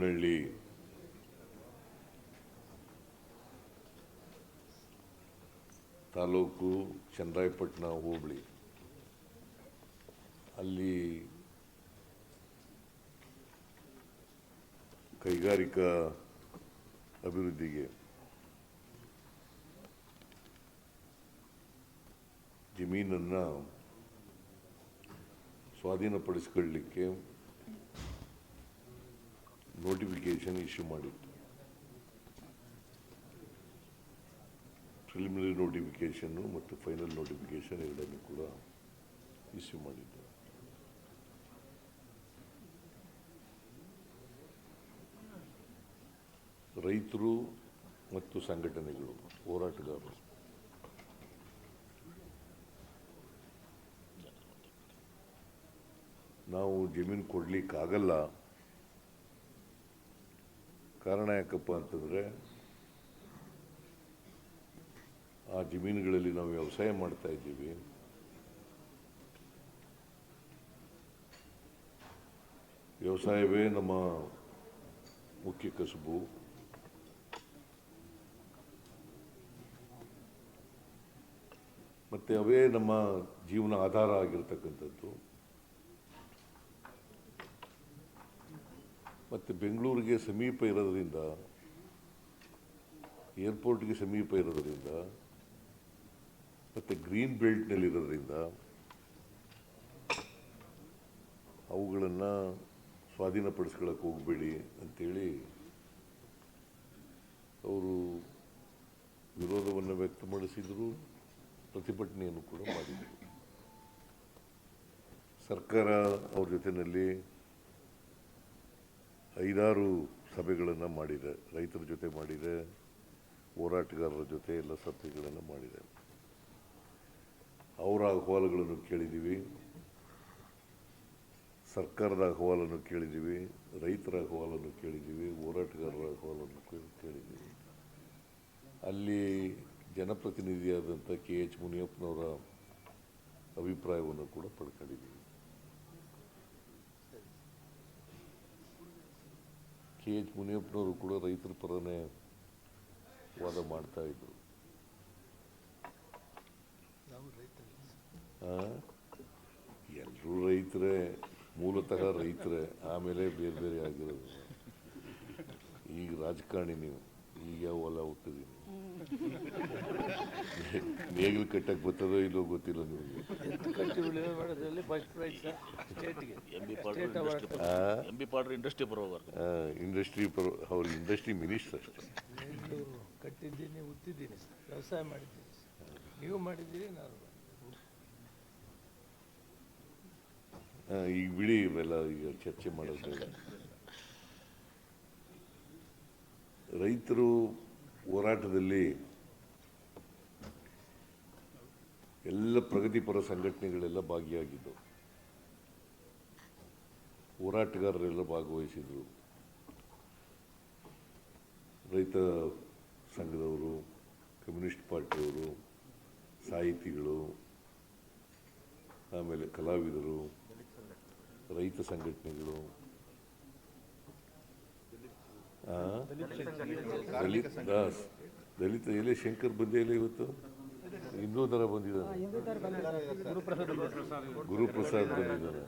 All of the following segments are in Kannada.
ದೇವನಹಳ್ಳಿ ತಾಲೂಕು ಚನ್ನರಾಯಪಟ್ಟಣ ಹೋಬಳಿ. ಅಲ್ಲಿ ಕೈಗಾರಿಕಾ ಅಭಿವೃದ್ಧಿಗೆ ಜಮೀನನ್ನು ಸ್ವಾಧೀನಪಡಿಸ್ಕೊಳ್ಳಿಕ್ಕೆ ನೋಟಿಫಿಕೇಶನ್ ಇಶ್ಯೂ ಮಾಡಿತ್ತು ಪ್ರಿಲಿಮಿನರಿ ನೋಟಿಫಿಕೇಶನ್ನು ಮತ್ತು ಫೈನಲ್ ನೋಟಿಫಿಕೇಶನ್ ಎರಡನ್ನೂ ಕೂಡ ಇಶ್ಯೂ ಮಾಡಿದ್ದು. ರೈತರು ಮತ್ತು ಸಂಘಟನೆಗಳು, ಹೋರಾಟಗಾರರು. ನಾವು ಜಮೀನು ಕೊಡ್ಲಿಕ್ಕಾಗಲ್ಲ. ಕಾರಣ ಯಾಕಪ್ಪ ಅಂತಂದರೆ ಆ ಜಮೀನುಗಳಲ್ಲಿ ನಾವು ವ್ಯವಸಾಯ ಮಾಡ್ತಾ ಇದ್ದೀವಿ. ವ್ಯವಸಾಯವೇ ನಮ್ಮ ಮುಖ್ಯ ಕಸುಬು. ಮತ್ತು ಅವೇ ನಮ್ಮ ಜೀವನ ಆಧಾರ ಆಗಿರ್ತಕ್ಕಂಥದ್ದು. ಮತ್ತು ಬೆಂಗಳೂರಿಗೆ ಸಮೀಪ ಇರೋದರಿಂದ ಏರ್ಪೋರ್ಟ್ಗೆ ಸಮೀಪ ಇರೋದ್ರಿಂದ, ಮತ್ತು ಗ್ರೀನ್ ಬೆಲ್ಟ್ನಲ್ಲಿರೋದ್ರಿಂದ ಅವುಗಳನ್ನು ಸ್ವಾಧೀನಪಡಿಸ್ಕೊಳ್ಳೋಕೆ ಹೋಗಬೇಡಿ ಅಂತೇಳಿ ಅವರು ವಿರೋಧವನ್ನು ವ್ಯಕ್ತಪಡಿಸಿದರು, ಪ್ರತಿಭಟನೆಯನ್ನು ಕೂಡ ಮಾಡಿದರು. ಸರ್ಕಾರ ಅವ್ರ ಜೊತೆಯಲ್ಲಿ ಐದಾರು ಸಭೆಗಳನ್ನು ಮಾಡಿದೆ. ರೈತರ ಜೊತೆ ಮಾಡಿದೆ, ಹೋರಾಟಗಾರರ ಜೊತೆ ಎಲ್ಲ ಸಭೆಗಳನ್ನು ಮಾಡಿದೆ. ಅವರ ಅಹವಾಲುಗಳನ್ನು ಕೇಳಿದ್ದೀವಿ. ಸರ್ಕಾರದ ಅಹವಾಲನ್ನು ಕೇಳಿದ್ದೀವಿ, ರೈತರ ಅಹವಾಲನ್ನು ಕೇಳಿದ್ದೀವಿ, ಹೋರಾಟಗಾರರ ಅಹವಾಲನ್ನು ಕೇಳಿದ್ದೀವಿ. ಅಲ್ಲಿ ಜನಪ್ರತಿನಿಧಿಯಾದಂಥ ಕೆ ಎಚ್ ಮುನಿಯಪ್ಪನವರ ಅಭಿಪ್ರಾಯವನ್ನು ಕೂಡ ಪಡ್ಕೊಂಡಿದ್ದೀವಿ. ಕೆ ಎಚ್ ಮುನಿಯಪ್ಪನವರು ಕೂಡ ರೈತರ ಪರನೇ ವಾದ ಮಾಡ್ತಾ ಇದ್ರು. ಎಲ್ಲರೂ ರೈತರೇ ಮೂಲತಃ ರೈತರೇ ಆಮೇಲೆ ಬೇರೆ ಬೇರೆ ಆಗಿರೋದು. ಈಗ ರಾಜಕಾರಣಿ ನೀವು ಈಗ ಯಾವ ಹೊಲ ಹುಟ್ಟಿದೀನಿ. ನೇಗಿಲು ಕಟ್ಟಕ್ಕೆ ಬರ್ತದೋ ಇಲ್ಲೋ ಗೊತ್ತಿಲ್ಲ ನಿಮಗೆ. ಎತ್ತು ಕಟ್ಟಿ first prize ಸ್ಟೇಟ್ಗೆ M B Patil industry M B Patil industry ಬರೋವರ್ಗ industry ಪರ ಅವ್ರ ಇಂಡಸ್ಟ್ರಿ ಮಿನಿಸ್ಟರ್ ಅಷ್ಟೇ. ಕಟ್ಟಿದ್ದೀನಿ ಉತ್ತಿದ್ದೀನಿ ವ್ಯವಸಾಯ ಮಾಡಿದ್ದೀನಿ ನೀವು ಮಾಡಿದ್ದೀರಿ ನಾನು. ಈಗ ಬಿಡಿ ಇವೆಲ್ಲ ಈಗ ಚರ್ಚೆ ಮಾಡೋದು. ರೈತರು ಹೋರಾಟದಲ್ಲಿ ಎಲ್ಲ ಪ್ರಗತಿಪರ ಸಂಘಟನೆಗಳೆಲ್ಲ ಭಾಗಿಯಾಗಿದ್ದವು ಹೋರಾಟಗಾರರೆಲ್ಲ ಭಾಗವಹಿಸಿದರು ರೈತ ಸಂಘದವರು, ಕಮ್ಯುನಿಸ್ಟ್ ಪಾರ್ಟಿಯವರು, ಸಾಹಿತಿಗಳು, ಆಮೇಲೆ ಕಲಾವಿದರು, ರೈತ ಸಂಘಟನೆಗಳು? ದಲಿತ ದಾಸ್. ದಲಿತ ಎಲೆ ಶಂಕರ್ ಬಂದೇ ಇಲ್ಲ ಇವತ್ತು? ಇನ್ನೂ ದರ ಬಂದಿದ್ದಾನೆ. ಗುರುಪ್ರಸಾದ್ ಬಂದಿದ್ದಾನೆ.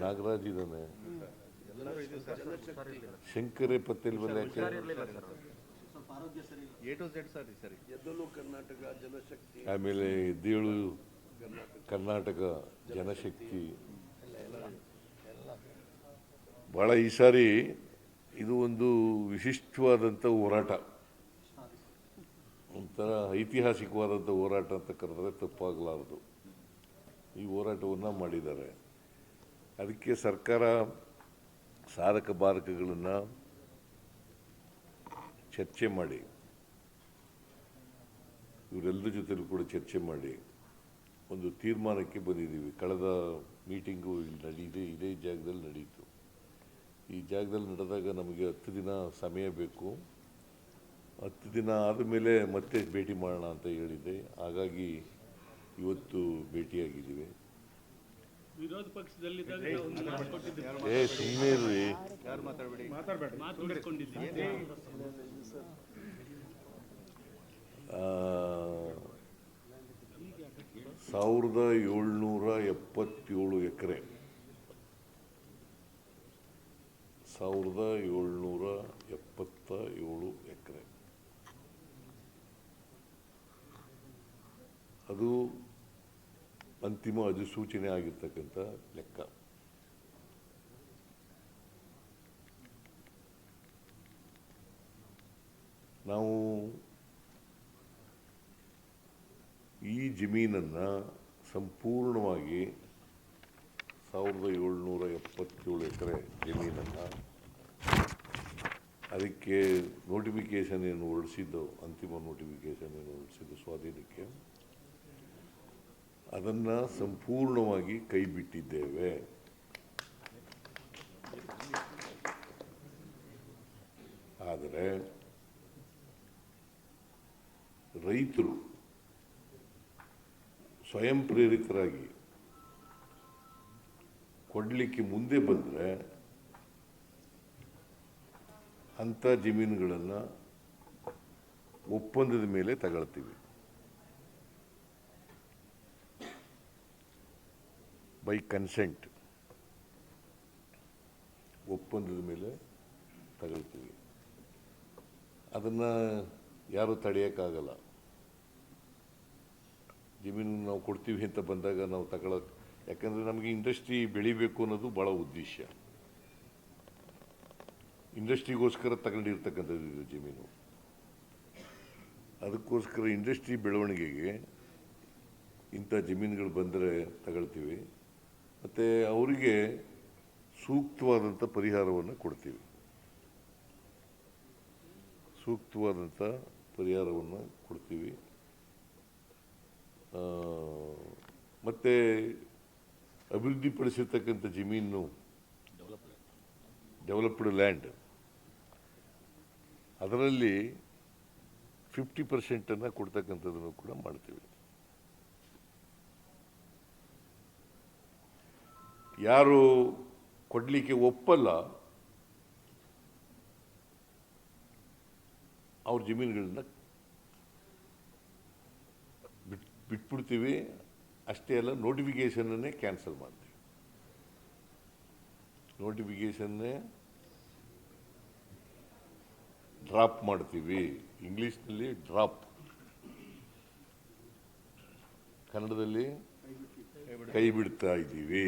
ನಾಗರಾಜ್ ಇದ್ದಾನೆ. ಶಂಕರೇ ಪತ್ತೇಲ್ ಬಂದ ಎ ಟು ಝೆಡ್ ಸರ್ ಸರಿ. ಆಮೇಲೆ ದೇಳು ಕರ್ನಾಟಕ ಜನಶಕ್ತಿ. ಭಾಳ ಈ ಸಾರಿ ಇದು ಒಂದು ವಿಶಿಷ್ಟವಾದಂಥ ಹೋರಾಟ. ಒಂಥರ ಐತಿಹಾಸಿಕವಾದಂಥ ಹೋರಾಟ ಅಂತ ಕರೆದ್ರೆ ತಪ್ಪಾಗಲಾರದು. ಈ ಹೋರಾಟವನ್ನು ಮಾಡಿದ್ದಾರೆ. ಅದಕ್ಕೆ ಸರ್ಕಾರ ಸಾಧಕ ಬಾಧಕಗಳನ್ನು ಚರ್ಚೆ ಮಾಡಿ, ಇವರೆಲ್ಲರ ಜೊತೆಲೂ ಕೂಡ ಚರ್ಚೆ ಮಾಡಿ, ಒಂದು ತೀರ್ಮಾನಕ್ಕೆ ಬಂದಿದ್ದೀವಿ. ಕಳೆದ ಮೀಟಿಂಗು ಇಲ್ಲಿ ನಡೀದೆ ಇದೇ ಜಾಗದಲ್ಲಿ ನಡೀತು. ಈ ಜಾಗದಲ್ಲಿ ನಡೆದಾಗ ನಮಗೆ ಹತ್ತು ದಿನ ಸಮಯ ಬೇಕು. ಹತ್ತು ದಿನ ಆದಮೇಲೆ ಮತ್ತೆ ಭೇಟಿ ಮಾಡೋಣ ಅಂತ ಹೇಳಿದ್ದೆ. ಹಾಗಾಗಿ ಇವತ್ತು ಭೇಟಿಯಾಗಿದ್ದೀವಿ. ವಿರೋಧ ಪಕ್ಷದಲ್ಲಿ ಏ ಸುಮ್ಮನೆ ಇರ್ರಿ. ಸಾವಿರದ ಏಳ್ನೂರ ಎಪ್ಪತ್ತೇಳು ಎಕರೆ. ಸಾವಿರದ ಏಳ್ನೂರ ಎಪ್ಪತ್ತ ಏಳು ಎಕರೆ. ಅದು ಅಂತಿಮ ಅಧಿಸೂಚನೆ ಆಗಿರ್ತಕ್ಕಂಥ ಲೆಕ್ಕ. ನಾವು ಈ ಜಮೀನನ್ನು ಸಂಪೂರ್ಣವಾಗಿ ಸಾವಿರದ ಏಳ್ನೂರ ಎಪ್ಪತ್ತೇಳು ಎಕರೆ ಜಮೀನನ್ನು ಅದಕ್ಕೆ ನೋಟಿಫಿಕೇಶನ್ ಏನು ಹೊರಡಿಸಿದ್ದು, ಅಂತಿಮ ನೋಟಿಫಿಕೇಶನ್ ಏನು ಹೊರಡಿಸಿದ್ದು ಸ್ವಾಧೀನಕ್ಕೆ. ಅದನ್ನು ಸಂಪೂರ್ಣವಾಗಿ ಕೈ ಬಿಟ್ಟಿದ್ದೇವೆ ಆದರೆ ರೈತರು ಸ್ವಯಂ ಪ್ರೇರಿತರಾಗಿ ಕೊಡಲಿಕ್ಕೆ ಮುಂದೆ ಬಂದರೆ ಅಂಥ ಜಮೀನುಗಳನ್ನು ಒಪ್ಪಂದದ ಮೇಲೆ ತಗೊಳ್ತೀವಿ. ಬೈ ಕನ್ಸೆಂಟ್ ಒಪ್ಪಂದದ ಮೇಲೆ ತಗೊಳ್ತೀವಿ. ಅದನ್ನು ಯಾರೂ ತಡೆಯೋಕ್ಕಾಗಲ್ಲ. ಜಮೀನು ನಾವು ಕೊಡ್ತೀವಿ ಅಂತ ಬಂದಾಗ ನಾವು ತಗೊಳಕ್ ಯಾಕಂದರೆ ನಮಗೆ ಇಂಡಸ್ಟ್ರಿ ಬೆಳಿಬೇಕು ಅನ್ನೋದು ಭಾಳ ಉದ್ದೇಶ. ಇಂಡಸ್ಟ್ರಿಗೋಸ್ಕರ ತಗೊಂಡಿರ್ತಕ್ಕಂಥದ್ದು ಇದು ಜಮೀನು. ಅದಕ್ಕೋಸ್ಕರ ಇಂಡಸ್ಟ್ರಿ ಬೆಳವಣಿಗೆಗೆ ಇಂಥ ಜಮೀನುಗಳು ಬಂದರೆ ತಗೊಳ್ತೀವಿ. ಮತ್ತು ಅವರಿಗೆ ಸೂಕ್ತವಾದಂಥ ಪರಿಹಾರವನ್ನು ಕೊಡ್ತೀವಿ. ಸೂಕ್ತವಾದಂಥ ಪರಿಹಾರವನ್ನು ಕೊಡ್ತೀವಿ. ಮತ್ತು ಅಭಿವೃದ್ಧಿಪಡಿಸಿರ್ತಕ್ಕಂಥ ಜಮೀನು ಡೆವಲಪ್ಡ್ ಲ್ಯಾಂಡ್ ಅದರಲ್ಲಿ ಫಿಫ್ಟಿ ಪರ್ಸೆಂಟನ್ನು ಕೊಡ್ತಕ್ಕಂಥದ್ದನ್ನು ಕೂಡ ಮಾಡ್ತೀವಿ. ಯಾರು ಕೊಡಲಿಕ್ಕೆ ಒಪ್ಪಲ್ಲ, ಅವ್ರ ಜಮೀನುಗಳನ್ನ ಬಿಟ್, ಬಿಟ್ಬಿಡ್ತೀವಿ. ಅಷ್ಟೇ ಅಲ್ಲ ನೋಟಿಫಿಕೇಷನನ್ನೇ ಕ್ಯಾನ್ಸಲ್ ಮಾಡಿದೆ ನೋಟಿಫಿಕೇಷನ್ನೇ ಡ್ರಾಪ್ ಮಾಡ್ತೀವಿ. ಇಂಗ್ಲೀಷ್ನಲ್ಲಿ ಡ್ರಾಪ್ ಕನ್ನಡದಲ್ಲಿ ಕೈ ಬಿಡ್ತಾ ಇದ್ದೀವಿ.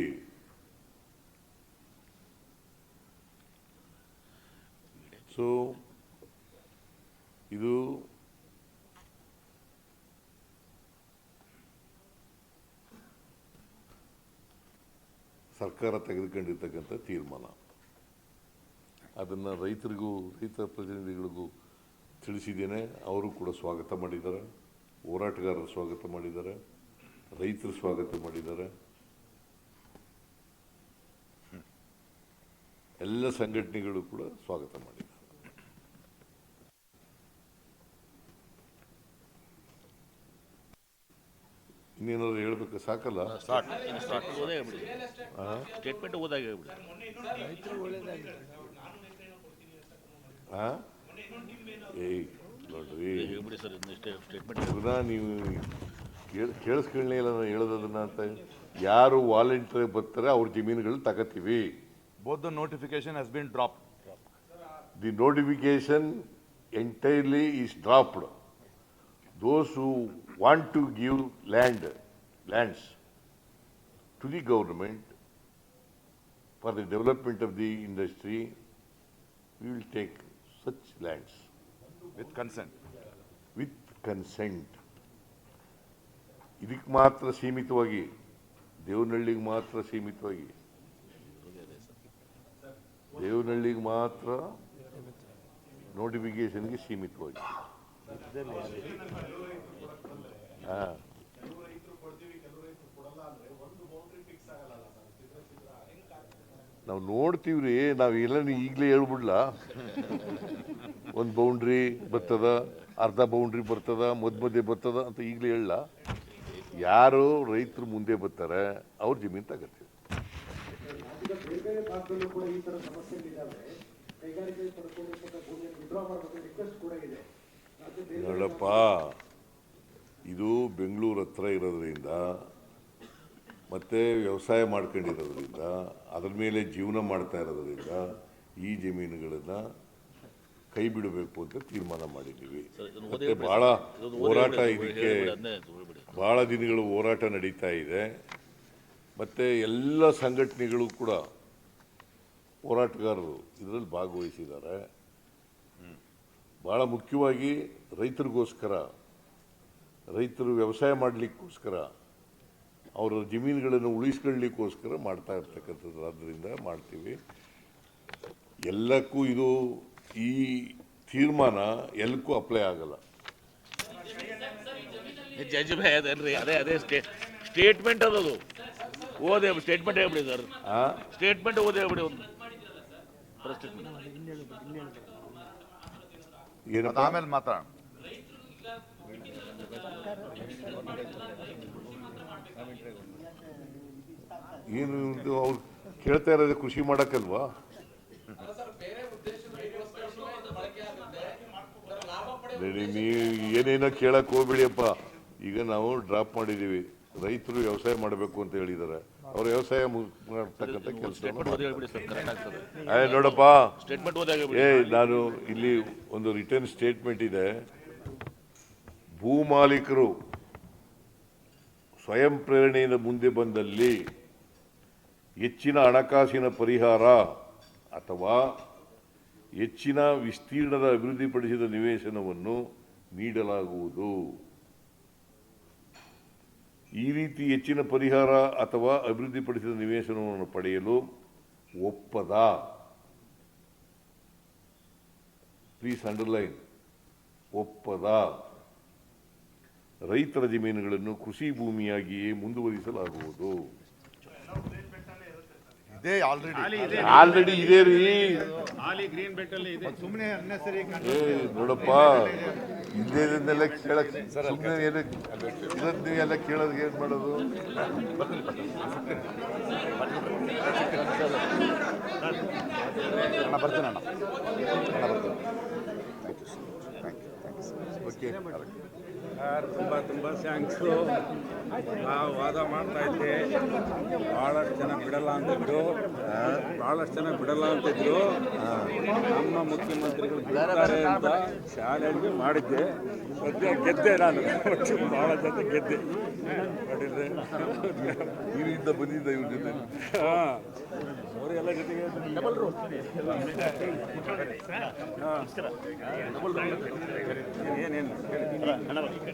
ಸೊ ಇದು ಸರ್ಕಾರ ತೆಗೆದುಕೊಂಡಿರ್ತಕ್ಕಂಥ ತೀರ್ಮಾನ. ಅದನ್ನು ರೈತರಿಗೂ, ರೈತ ಪ್ರತಿನಿಧಿಗಳಿಗೂ ತಿಳಿಸಿದ್ದೇನೆ. ಅವರು ಕೂಡ ಸ್ವಾಗತ ಮಾಡಿದ್ದಾರೆ. ಹೋರಾಟಗಾರರು ಸ್ವಾಗತ ಮಾಡಿದ್ದಾರೆ. ರೈತರು ಸ್ವಾಗತ ಮಾಡಿದ್ದಾರೆ. ಎಲ್ಲ ಸಂಘಟನೆಗಳು ಕೂಡ ಸ್ವಾಗತ ಮಾಡಿದ್ದಾರೆ. ಇನ್ನೇನಾದ್ರು ಹೇಳ್ಬೇಕು ಸಾಕಲ್ಲ? ಸ್ಟೇಟ್ಮೆಂಟ್ ಓದಾಗ ಆ? ಏಯ್ ನೋಡ್ರಿ. ಪುನಃ ನೀವು ಕೇಳ್- ಕೇಳಿಸ್ಕೊಳ್ಳೇ ಇಲ್ಲ ನಾನು ಹೇಳೋದನ್ನ ಅಂತ. ಯಾರು ವಾಲಂಟಿಯರ್ ಬರ್ತಾರೆ ಅವ್ರ ಜಮೀನುಗಳು ತಗೋತೀವಿ. Both the notification has been drop the notification entirely is dropped Those who want to give land lands to the government for the development of the industry we will take such lands With consent. With consent ಇದಕ್ಕೆ ಮಾತ್ರ ಸೀಮಿತವಾಗಿ ದೇವನಹಳ್ಳಿಗೆ ಮಾತ್ರ ಸೀಮಿತವಾಗಿ ದೇವನಹಳ್ಳಿಗೆ ಮಾತ್ರ ನೋಟಿಫಿಕೇಶನ್ಗೆ ಸೀಮಿತವಾಗಿ ಹಾ. ನಾವು ನೋಡ್ತೀವ್ರಿ ನಾವು ಎಲ್ಲ ಈಗಲೇ ಹೇಳ್ಬಿಡ್ಲ. ಒಂದು ಬೌಂಡ್ರಿ ಬರ್ತದ ಅರ್ಧ ಬೌಂಡ್ರಿ ಬರ್ತದ ಮದ್ ಮಧ್ಯೆ ಬರ್ತದ ಅಂತ ಈಗಲೇ ಹೇಳ ಯಾರು ರೈತರು ಮುಂದೆ ಬರ್ತಾರೆ ಅವ್ರ ಜಮೀನು ತಗತ್ತೀವಿ ಕೈಗಾರಿಕೆ ನೋಡಪ್ಪ ಇದು ಬೆಂಗಳೂರು ಹತ್ರ ಇರೋದ್ರಿಂದ ಮತ್ತೆ ವ್ಯವಸಾಯ ಮಾಡ್ಕೊಂಡಿರೋದ್ರಿಂದ ಅದ್ರ ಮೇಲೆ ಜೀವನ ಮಾಡ್ತಾ ಇರೋದ್ರಿಂದ ಈ ಜಮೀನುಗಳನ್ನು ಕೈ ಬಿಡಬೇಕು ಅಂತ ತೀರ್ಮಾನ ಮಾಡಿದ್ದೀವಿ. ಮತ್ತೆ ಭಾಳ ಹೋರಾಟ ಇದಕ್ಕೆ ಭಾಳ ದಿನಗಳು ಹೋರಾಟ ನಡೀತಾ ಇದೆ. ಮತ್ತು ಎಲ್ಲ ಸಂಘಟನೆಗಳು ಕೂಡ ಹೋರಾಟಗಾರರು ಇದರಲ್ಲಿ ಭಾಗವಹಿಸಿದ್ದಾರೆ. ಭಾಳ ಮುಖ್ಯವಾಗಿ ರೈತರಿಗೋಸ್ಕರ ರೈತರು ವ್ಯವಸಾಯ ಮಾಡಲಿಕ್ಕೋಸ್ಕರ ಅವರ ಜಮೀನುಗಳನ್ನು ಉಳಿಸ್ಕೊಳ್ಳಿಕ್ಕೋಸ್ಕರ ಮಾಡ್ತಾ ಇರ್ತಕ್ಕಂಥದ್ದು ಆದ್ದರಿಂದ ಮಾಡ್ತೀವಿ. ಎಲ್ಲಕ್ಕೂ ಇದು ಈ ತೀರ್ಮಾನ ಎಲ್ಲಕ್ಕೂ ಅಪ್ಲೈ ಆಗಲ್ಲ. ಜಜ್ ಭಯ ಅದೇನ್ರಿ? ಅದೇ ಅದೇ ಸ್ಟೇ ಸ್ಟೇಟ್ಮೆಂಟ್ ಅದದು ಓದೇ ಸ್ಟೇಟ್ಮೆಂಟ್ ಹೇಳ್ಬಿಡಿ ಸರ್? ಸ್ಟೇಟ್ಮೆಂಟ್ ಓದಿ ಹೇಳ್ಬಿಡಿ ಒಂದು. ಏನಪ್ಪ? ಆಮೇಲೆ ಮಾತಾಡೋಣ. ಏನು ಇದು ಅವ್ರು ಕೇಳ್ತಾ ಇರೋದು ಕೃಷಿ ಮಾಡಕ್ಕಲ್ವಾ? ನೀವು ಏನೇನೋ ಕೇಳಕ್ ಹೋಗ್ಬಿಡಿಯಪ್ಪ. ಈಗ ನಾವು ಡ್ರಾಪ್ ಮಾಡಿದೀವಿ ರೈತರು ವ್ಯವಸಾಯ ಮಾಡಬೇಕು ಅಂತ ಹೇಳಿದ್ದಾರೆ. ಅವ್ರು ವ್ಯವಸಾಯ ಮಾಡ್ತಕ್ಕಂಥ ಕೆಲಸ ಏ ನೋಡಪ್ಪ. ಏ ನಾನು ಇಲ್ಲಿ ಒಂದು ರಿಟರ್ನ್ ಸ್ಟೇಟ್ಮೆಂಟ್ ಇದೆ. ಭೂಮಾಲೀಕರು ಸ್ವಯಂ ಪ್ರೇರಣೆಯಿಂದ ಮುಂದೆ ಬಂದಲ್ಲಿ ಹೆಚ್ಚಿನ ಹಣಕಾಸಿನ ಪರಿಹಾರ ಅಥವಾ ಹೆಚ್ಚಿನ ವಿಸ್ತೀರ್ಣದ ಅಭಿವೃದ್ಧಿಪಡಿಸಿದ ನಿವೇಶನವನ್ನು ನೀಡಲಾಗುವುದು. ಈ ರೀತಿ ಹೆಚ್ಚಿನ ಪರಿಹಾರ ಅಥವಾ ಅಭಿವೃದ್ಧಿಪಡಿಸಿದ ನಿವೇಶನವನ್ನು ಪಡೆಯಲು ಒಪ್ಪದ. ಪ್ಲೀಸ್ ಅಂಡರ್ಲೈನ್ ಒಪ್ಪದ. ರೈತರ ಜಮೀನುಗಳನ್ನು ಕೃಷಿ ಭೂಮಿಯಾಗಿಯೇ ಮುಂದುವರಿಸಲಾಗುವುದು. ಇದೇ ಆಲ್ರೆಡಿ ಆಲ್ರೆಡಿ ಇದೆ ರೀ. ನೋಡಪ್ಪ. ಇಲ್ಲೇದನ್ನೆಲ್ಲ ಕೇಳಕ್ ಸುಮ್ಮನೆ ಏನಕ್ಕೆ ಇದನ್ನ ಎಲ್ಲ ಕೇಳೋದು ಏನು ಮಾಡೋದು? ಅಣ್ಣ ಬರ್ತೀನಿ ಅಣ್ಣ. ಅಣ್ಣ ಬರ್ತೀನಿ. ಓಕೆ ಸರ್ ತುಂಬ ತುಂಬ ಥ್ಯಾಂಕ್ಸು ನಾವು ವಾದ ಮಾಡ್ತಾ ಇದ್ದೆ. ಭಾಳಷ್ಟು ಜನ ಬಿಡಲ್ಲ ಅಂತಿದ್ರು ಭಾಳಷ್ಟು ಜನ ಬಿಡಲ್ಲ ಅಂತಿದ್ರು ನಮ್ಮ ಮುಖ್ಯಮಂತ್ರಿಗಳು ಬಿಡ್ತಾರೆ ಅಂತ ಚಾಲೆಂಜ್ ಮಾಡಿದ್ದೆ. ಸದ್ಯ ಗೆದ್ದೆ ನಾನು. ಭಾಳ ಜನ ಗೆದ್ದೆ. ನೋಡಿದ್ರೆ ಇದರಿಂದ ಬಂದಿದ್ದ ಇವ್ರ ಜೊತೆ. ಹಾಂ. ಅವರೆಲ್ಲ ಜೊತೆಗೆ ಏನೇನು? ತೆಗೆಯ